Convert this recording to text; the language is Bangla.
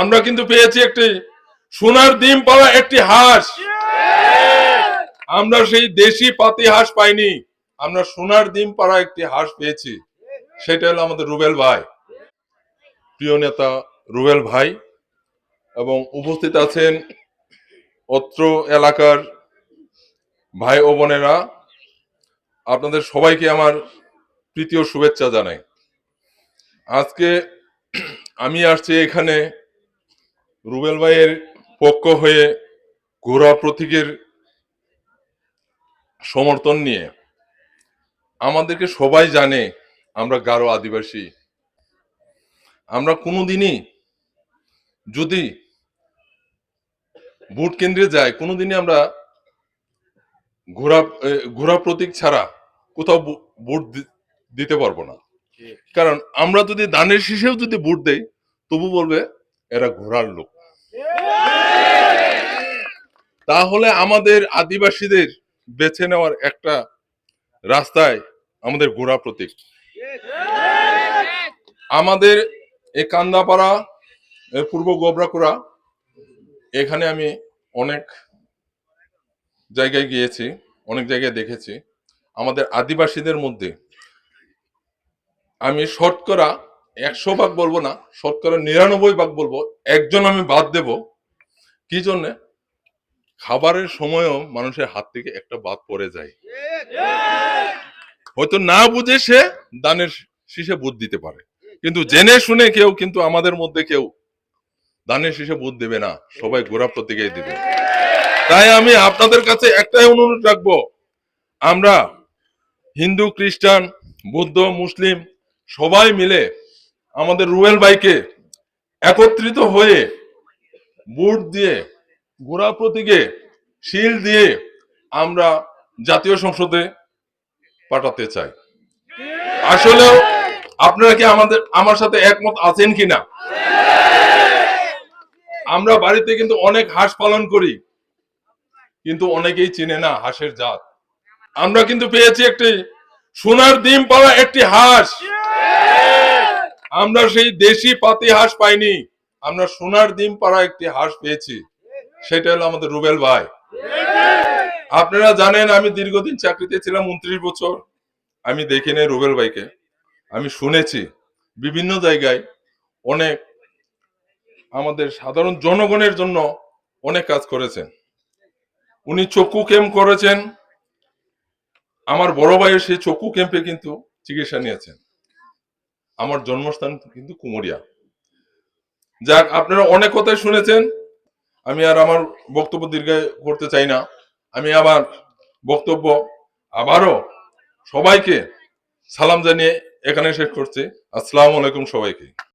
আমরা কিন্তু পেয়েছি একটি সোনার ডিম পাওয়া একটি হাঁস। আমরা সেই দেশি পাতি হাঁস পাইনি। আমরা সোনার ডিম পাড়া একটি হাঁস পেয়েছি। সেটা হলো আমাদের রুবেল ভাই। প্রিয় নেতা রুবেল ভাই, এবং উপস্থিত আছেন অত্র এলাকার ভাই ও বোনেরা। আপনাদের সবাইকে আমার প্রীতীয় শুভেচ্ছা জানাই। আজকে আমি আসছি এখানে রুবেল ভাইয়ের পক্ষ হয়ে ঘোড়া প্রতীকের সমর্থন নিয়ে আমাদেরকে সবাই জানে আমরা গারো আদিবাসী। আমরা কোনোদিনই যদি ভোট কেন্দ্রে যাই কোনোদিনই আমরা ঘোড়া ঘোড়া প্রতীক ছাড়া কোথাও ভোট দিতে পারব না। কারণ আমরা যদি দানের শীষেও যদি ভোট দেই তবু বলবে এরা ঘোড়ার লোক। তাহলে আমাদের আদিবাসীদের বেছে নেওয়ার একটা রাস্তায় আমাদের ঘোড়া প্রতীক। আমাদের এ কান্দাপাড়া পূর্ব গোবরাকুড়া, এখানে আমি অনেক জায়গায় গিয়েছি, অনেক জায়গায় দেখেছি। আমাদের আদিবাসীদের মধ্যে আমি শতকরা একশো ভাগ বলব না, শতকরা নিরানব্বই ভাগ বলব। একজন আমি বাদ দেব। কি জন্যে? খাবারের সময়ও মানুষের হাত থেকে একটা বাদ পড়ে যায়। হয়তো না বুঝে সে দানের শীষে বুধ দিতে পারে। কিন্তু জেনে শুনে কেউ কিন্তু আমাদের মধ্যে কেউ দানের শীষে বুধ দেবে না। সবাই গোড়া প্রতীকেই দিবে। তাই আমি আপনাদের কাছে একটাই অনুরোধ রাখব। আমরা হিন্দু, খ্রিস্টান, বৌদ্ধ, মুসলিম সবাই মিলে আমাদের রুয়েল বাইকে একত্রিত হয়ে বুট দিয়ে গোড়া প্রতীকে শিল দিয়ে আমরা জাতীয় সংসদে পাঠাতে চাই। আসলেও আপনারা কি আমাদের, আমার সাথে একমত আছেন কিনা? আমরা বাড়িতে কিন্তু অনেক হাঁস পালন করি, কিন্তু অনেকেই চিনে না হাঁসের জাত। আমরা কিন্তু পেয়েছি একটি সোনার ডিম পাওয়া একটি হাঁস। আমরা সেই দেশি পাতি হাঁস পাইনি। আমরা সোনার ডিম পাড়া একটি হাঁস পেয়েছি। সেটা হলো আমাদের রুবেল ভাই। আপনারা জানেন, আমি দীর্ঘদিন চাকরিতে ছিলাম উনত্রিশ বছর। আমি দেখি নাই রুবেল ভাইকে। আমি শুনেছি বিভিন্ন জায়গায় অনেক আমাদের সাধারণ জনগণের জন্য অনেক কাজ করেছেন। উনি চক্ষু ক্যাম্প করেছেন। আমার বড় ভাইয়ের সেই চক্ষু ক্যাম্পে কিন্তু চিকিৎসা নিয়েছেন। আমার জন্মস্থান কিন্তু কুমোরিয়া। যাক, আপনারা অনেক কথাই শুনেছেন। আমি আর আমার বক্তব্য দীর্ঘায় করতে চাই না। আমি আমার বক্তব্য আবারও সবাইকে সালাম জানিয়ে এখানে শেষ করছি। আসসালামু আলাইকুম সবাইকে।